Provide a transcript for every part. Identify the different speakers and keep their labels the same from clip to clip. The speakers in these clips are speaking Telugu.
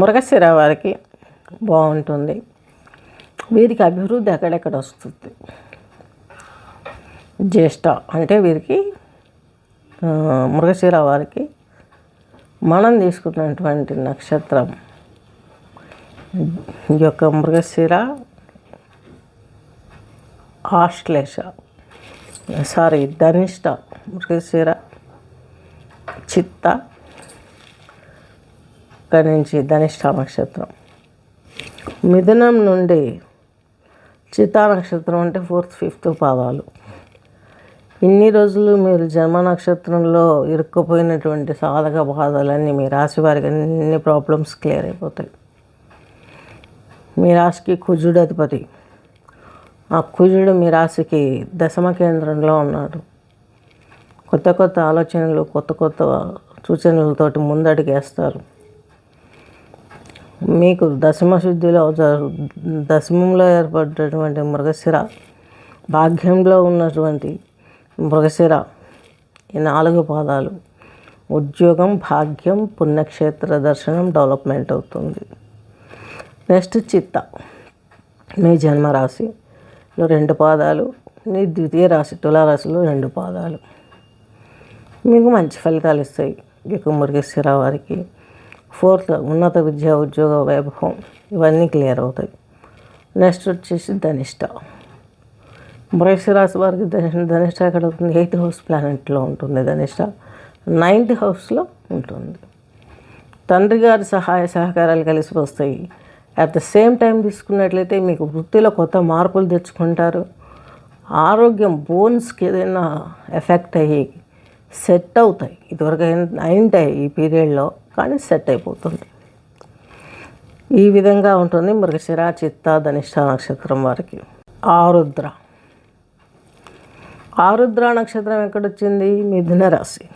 Speaker 1: మృగశిర వారికి బాగుంటుంది. వీరికి అభివృద్ధి ఎక్కడెక్కడ వస్తుంది? జ్యేష్ఠ అంటే వీరికి ఆ, మృగశిర వారికి మనం తీసుకున్నటువంటి నక్షత్రం. ఈ యొక్క మృగశిర ఆశ్లేష సారీ ధనిష్ట మృగశిర చిత్త ఇక్కడి నుంచి ధనిష్ట నక్షత్రం మిథునం నుండి చిత్తా నక్షత్రం అంటే ఫోర్త్ ఫిఫ్త్ పాదాలు. ఇన్ని రోజులు మీరు జన్మ నక్షత్రంలో ఇరుక్కుపోయినటువంటి సాధక బాధలన్నీ మీ రాశి వారికి అన్ని ప్రాబ్లమ్స్ క్లియర్ అయిపోతాయి. మీ రాశికి కుజుడు అధిపతి ఆ కుజుడు మీ రాశికి దశమ కేంద్రంలో ఉన్నాడు. కొత్త కొత్త ఆలోచనలు కొత్త కొత్త సూచనలతోటి ముందడుగేస్తారు. మీకు దశమ శుద్ధిలో దశమంలో ఏర్పడినటువంటి మృగశిర భాగ్యంలో ఉన్నటువంటి మృగశిర ఈ నాలుగు పాదాలు ఉద్యోగం భాగ్యం పుణ్యక్షేత్ర దర్శనం డెవలప్మెంట్ అవుతుంది. నెక్స్ట్ చిత్త. మీ జన్మరాశిలో రెండు పాదాలు మీ ద్వితీయ రాశి తులారాశిలో రెండు పాదాలు. మీకు మంచి ఫలితాలు ఇస్తాయి. మీకు మృగశిర వారికి ఫోర్త్ ఉన్నత విద్య ఉద్యోగ వైభవం ఇవన్నీ క్లియర్ అవుతాయి. నెక్స్ట్ వచ్చేసి ధనిష్ట. మృగశిర రాశి వారికి ధనిష్ట ఎక్కడ ఉంటుంది ఎయిత్ హౌస్ ప్లానెట్లో ఉంటుంది ధనిష్ట. నైన్త్ హౌస్లో ఉంటుంది. తండ్రి గారి సహాయ సహకారాలు కలిసి వస్తాయి. అట్ ద సేమ్ టైం తీసుకున్నట్లయితే మీకు వృత్తిలో కొత్త మార్పులు తెచ్చుకుంటారు. ఆరోగ్యం బోన్స్కి ఏదైనా ఎఫెక్ట్ అయ్యి సెట్ అవుతాయి. ఇదివరకు అయింటాయి ఈ పీరియడ్లో కానీ సెట్ అయిపోతుంది. ఈ విధంగా ఉంటుంది మృగశిర చిత్త ధనిష్ట నక్షత్రం వారికి. ఆరుద్ర. ఆరుద్ర నక్షత్రం ఎక్కడొచ్చింది? మిథున రాశి.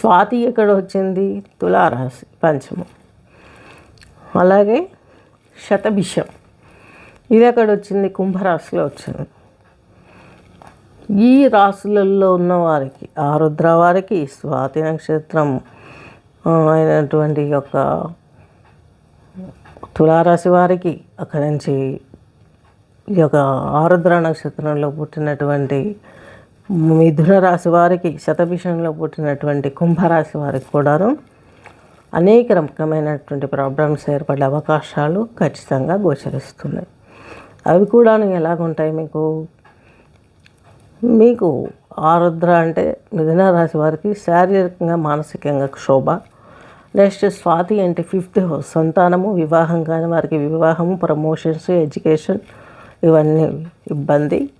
Speaker 1: స్వాతి ఎక్కడ వచ్చింది తులారాశి పంచమం. అలాగే శతభిషం. ఇది ఎక్కడ వచ్చింది కుంభరాశిలో వచ్చింది. ఈ రాశులలో ఉన్న వారికి ఆరుద్ర వారికి స్వాతి నక్షత్రం అయినటువంటి యొక్క తులారాశి వారికి అక్కడి నుంచి ఈ యొక్క ఆరుద్ర నక్షత్రంలో పుట్టినటువంటి మిథున రాశి వారికి శతభిషంలో పుట్టినటువంటి కుంభరాశి వారికి కూడాను అనేక రకమైనటువంటి ప్రాబ్లమ్స్ ఏర్పడే అవకాశాలు ఖచ్చితంగా గోచరిస్తున్నాయి. అవి కూడా ఎలాగుంటాయి మీకు? మీకు ఆరుద్ర అంటే మిథున రాశి వారికి శారీరకంగా మానసికంగా క్షోభ. నెక్స్ట్ స్వాతి అంటే ఫిఫ్త్ హౌస్ సంతానము వివాహం కానీ వారికి వివాహము ప్రమోషన్స్ ఎడ్యుకేషన్ ఇవన్నీ ఇబ్బంది.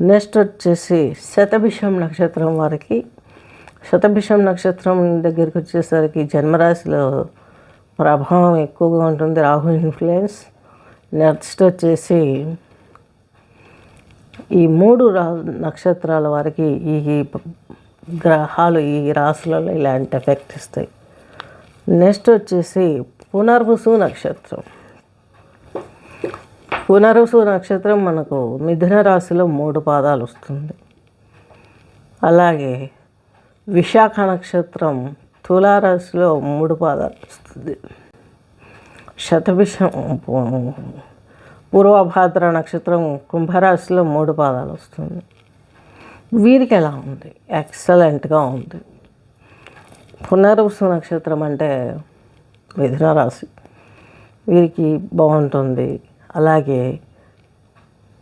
Speaker 1: నెక్స్ట్ వచ్చేసి శతభిషం నక్షత్రం వారికి. శతభిషం నక్షత్రం దగ్గరికి వచ్చేసరికి జన్మరాశిలో ప్రభావం ఎక్కువగా ఉంటుంది రాహు ఇన్ఫ్లుయెన్స్. నెక్స్ట్ వచ్చేసి ఈ మూడు రా నక్షత్రాల వారికి ఈ గ్రహాలు ఈ రాశులలో ఇలాంటి ఎఫెక్ట్ ఇస్తాయి. నెక్స్ట్ వచ్చేసి పునర్వసు నక్షత్రం. పునర్వసు నక్షత్రం మనకు మిథున రాశిలో మూడు పాదాలు వస్తుంది. అలాగే విశాఖ నక్షత్రం తులారాశిలో మూడు పాదాలు వస్తుంది. శతభిషం పూర్వభాద్ర నక్షత్రం కుంభరాశిలో మూడు పాదాలు వస్తుంది. వీరికి ఎలా ఉంది? ఎక్సలెంట్గా ఉంది. పునర్వసు నక్షత్రం అంటే మిథున రాశి. వీరికి బాగుంటుంది. అలాగే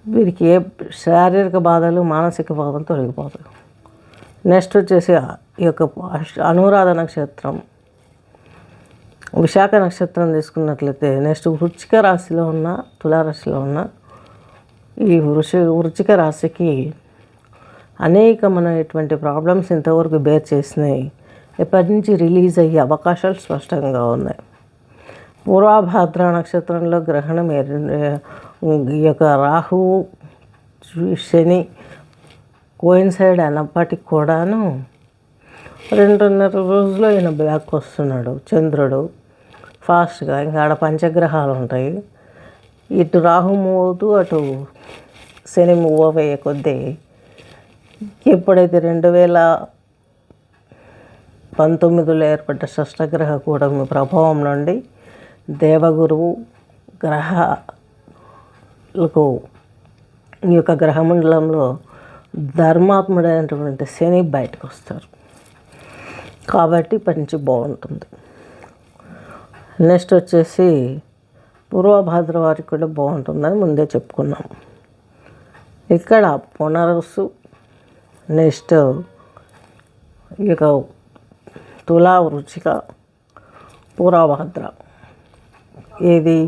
Speaker 1: వీరికి ఏ శారీరక బాధలు మానసిక బాధలు తొలగిపోతాయి. నెక్స్ట్ వచ్చేసి ఈ యొక్క అనురాధ నక్షత్రం. విశాఖ నక్షత్రం తీసుకున్నట్లయితే నెక్స్ట్ వృచ్చిక రాశిలో ఉన్న తులారాశిలో ఉన్న ఈ వృషి వృచ్చిక రాశికి అనేకమైనటువంటి ప్రాబ్లమ్స్ ఇంతవరకు బేర్ చేసినాయి. ఎప్పటి నుంచి రిలీజ్ అయ్యే అవకాశాలు స్పష్టంగా ఉన్నాయి. పూర్వభాద్ర నక్షత్రంలో గ్రహణం ఏర్- ఈ యొక్క రాహువు శని కోయిన్సైడ్ అయినప్పటికి కూడాను రెండున్నర రోజుల్లో ఈయన బ్లాక్ వస్తున్నాడు చంద్రుడు. ఫాస్ట్గా ఇంకా ఆడ పంచగ్రహాలు ఉంటాయి. ఇటు రాహు మూవ్ అవుతూ అటు శని మూవ్ అయ్యే కొద్దీ ఎప్పుడైతే రెండు వేల పంతొమ్మిదిలో ఏర్పడ్డ షష్టగ్రహ కూటమి ప్రభావం నుండి దేవగురువు గ్రహాలకు ఈ యొక్క గ్రహమండలంలో ధర్మాత్ముడైనటువంటి శని బయటకు వస్తారు కాబట్టి పంచి బాగుంటుంది. నెక్స్ట్ వచ్చేసి పూర్వభాద్ర వారికి కూడా బాగుంటుందని ముందే చెప్పుకున్నాం. ఇక్కడ పునరుసు నెక్స్ట్ ఇక తులా వృచ్చిక పూర్వభద్ర. ఇది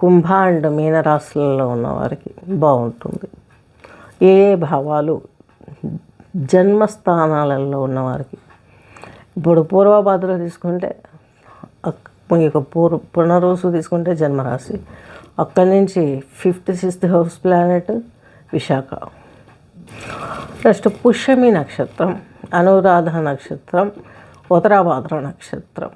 Speaker 1: కుంభ అండ్ మీనరాశులలో ఉన్నవారికి బాగుంటుంది. ఏ భావాలు జన్మస్థానాలలో ఉన్నవారికి ఇప్పుడు పూర్వభాద్ర తీసుకుంటే అక్- ఇక పూర్వ పునరోసు తీసుకుంటే జన్మరాశి. అక్కడి నుంచి fifth sixth house planet Vishakha. Next Pushyami నక్షత్రం అనురాధ నక్షత్రం ఉత్తరాభాద్ర నక్షత్రం.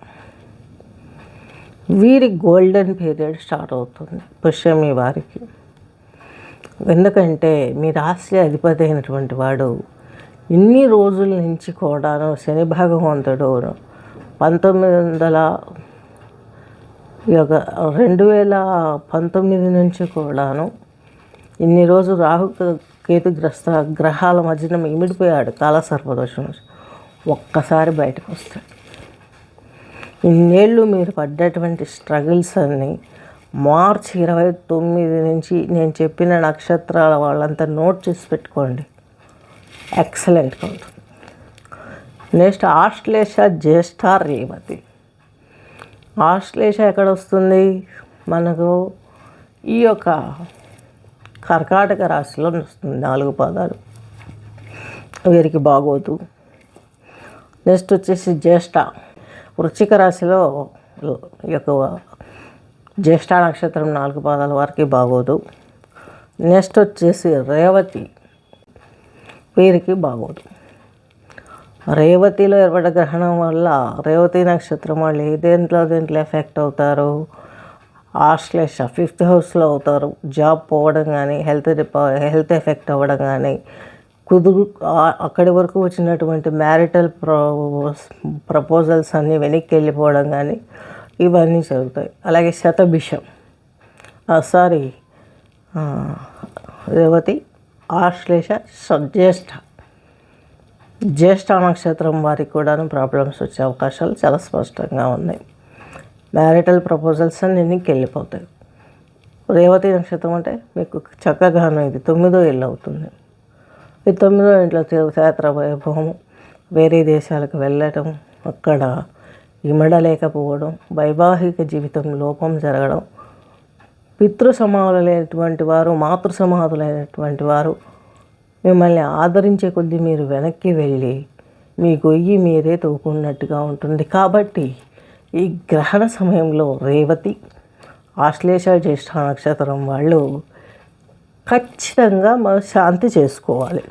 Speaker 1: వీరి గోల్డెన్ పీరియడ్ స్టార్ట్ అవుతుంది పుష్యమి వారికి. ఎందుకంటే మీ రాశి అధిపతి అయినటువంటి వాడు ఇన్ని రోజుల నుంచి కూడాను శని భగవంతుడు పంతొమ్మిది వందల యొక్క రెండు వేల పంతొమ్మిది నుంచి కూడాను ఇన్ని రోజులు రాహు కేతుగ్రస్త గ్రహాల మధ్యన ఇమిడిపోయాడు కాలసర్పదోషం నుంచి. ఒక్కసారి బయటకు వస్తాడు ఇన్నేళ్ళు మీరు పడ్డటువంటి స్ట్రగుల్స్ అన్నీ మార్చి ఇరవై తొమ్మిది నుంచి నేను చెప్పిన నక్షత్రాల వాళ్ళంతా నోట్ చేసి పెట్టుకోండి ఎక్సలెంట్గా ఉంటుంది. నెక్స్ట్ ఆశ్లేష జ్యేష్ఠ రేవతి. ఆశ్లేష ఎక్కడ వస్తుంది? మనకు ఈ యొక్క కర్కాటక రాశిలో వస్తుంది నాలుగు పాదాలు. వీరికి బాగోదు. నెక్స్ట్ వచ్చేసి జ్యేష్ఠ. వృచ్చిక రాశిలో ఈ యొక్క జ్యేష్ఠ నక్షత్రం నాలుగు పాదాల వారికి బాగోదు. నెక్స్ట్ వచ్చేసి రేవతి. వీరికి బాగోదు. రేవతిలో ఏర్పడ్డ గ్రహణం వల్ల రేవతి నక్షత్రం వాళ్ళు ఏ దేంట్లో దేంట్లో ఎఫెక్ట్ అవుతారు? ఆశ్లేష ఫిఫ్త్ హౌస్లో అవుతారు. జాబ్ పోవడం కానీ హెల్త్ హెల్త్ ఎఫెక్ట్ అవ్వడం కానీ కుదురు అక్కడి వరకు వచ్చినటువంటి మ్యారిటల్ ప్రో ప్రపోజల్స్ అన్నీ వెనక్కి వెళ్ళిపోవడం కానీ ఇవన్నీ జరుగుతాయి. అలాగే శతభిషం. సారీ రేవతి ఆశ్లేష స- జ్యేష్ఠ నక్షత్రం వారికి కూడాను ప్రాబ్లమ్స్ వచ్చే అవకాశాలు చాలా స్పష్టంగా ఉన్నాయి. మ్యారిటల్ ప్రపోజల్స్ అన్ని వెనక్కి వెళ్ళిపోతాయి. రేవతి నక్షత్రం అంటే మీకు చక్కగాను ఇది తొమ్మిదో ఇల్లు అవుతుంది. ఈ తొమ్మిదో ఇంట్లో తీర్థయాత్ర వైభవం వేరే దేశాలకు వెళ్ళటం అక్కడ ఇమడలేకపోవడం వైవాహిక జీవితం లోపం జరగడం పితృ సమానులైనటువంటి వారు మాతృ సమాధులైనటువంటి వారు మిమ్మల్ని ఆదరించే కొద్దీ మీరు వెనక్కి వెళ్ళి మీ గొయ్యి మీరే తవ్వుకున్నట్టుగా ఉంటుంది. కాబట్టి ఈ గ్రహణ సమయంలో రేవతి ఆశ్లేష జ్యేష్ఠ నక్షత్రం వాళ్ళు ఖచ్చితంగా మనం శాంతి చేసుకోవాలి.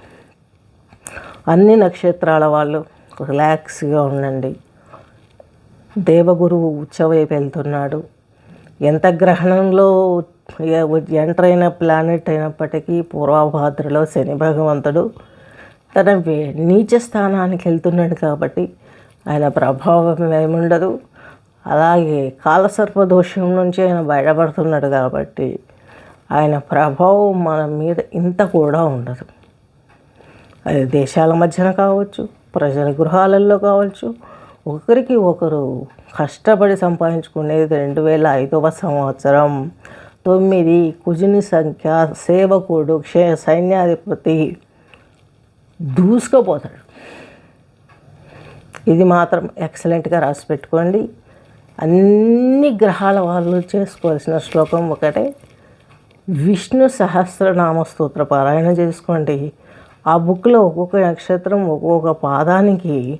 Speaker 1: అన్ని నక్షత్రాల వాళ్ళు రిలాక్స్గా ఉండండి. దేవగురువు ఉచ్చవైపు వెళ్తున్నాడు. ఎంత గ్రహణంలో ఎంటర్ అయిన ప్లానెట్ అయినప్పటికీ పూర్వభాద్రలో శని భగవంతుడు తన వే- నీచ స్థానానికి వెళ్తున్నాడు కాబట్టి ఆయన ప్రభావం ఏముండదు అలాగే కాలసర్ప దోషం నుంచి ఆయన బయటపడుతున్నాడు కాబట్టి ఆయన ప్రభావం మన మీద ఇంత కూడా ఉండదు. అది దేశాల మధ్యన కావచ్చు ప్రజల గృహాలలో కావచ్చు ఒకరికి ఒకరు కష్టపడి సంపాదించుకునేది రెండు వేల ఐదవ సంవత్సరం తొమ్మిది కుజుని సంఖ్య సేవకుడు క్షే సైన్యాధిపతి దూసుకుపోతాడు. ఇది మాత్రం ఎక్సలెంట్గా రాసి పెట్టుకోండి. అన్ని గ్రహాల వాళ్ళు చేసుకోవాల్సిన శ్లోకం ఒకటే. విష్ణు సహస్రనామ స్తోత్ర పారాయణ చేసుకోండి. ఆ బుక్లో ఒక్కొక్క నక్షత్రం ఒక్కొక్క పాదానికి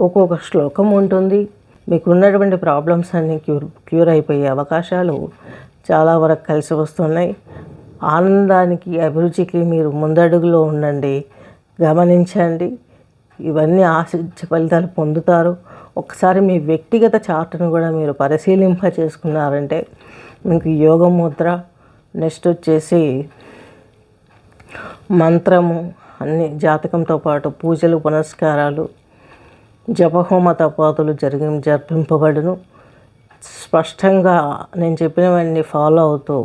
Speaker 1: ఒక్కొక్క శ్లోకం ఉంటుంది. మీకు ఉన్నటువంటి ప్రాబ్లమ్స్ అన్నీ క్యూర్ క్యూర్ అయిపోయే అవకాశాలు చాలా వరకు కలిసి వస్తున్నాయి. ఆనందానికి అభిరుచికి మీరు ముందడుగులో ఉండండి. గమనించండి. ఇవన్నీ ఆశించే ఫలితాలు పొందుతారు. ఒకసారి మీ వ్యక్తిగత చార్ట్ను కూడా మీరు పరిశీలింప చేసుకున్నారంటే మీకు యోగ ముద్ర నెక్స్ట్ వచ్చేసి మంత్రము అన్ని జాతకంతో పాటు పూజలు పునస్కారాలు జపహోమ తపాతులు జరిగి జరిపింపబడును. స్పష్టంగా నేను చెప్పినవన్నీ ఫాలో అవుతూ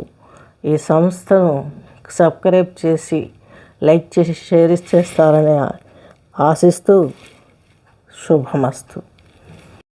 Speaker 1: ఈ సంస్థను సబ్స్క్రైబ్ చేసి లైక్ చేసి షేర్ చేస్తారని ఆశిస్తూ శుభమస్తు.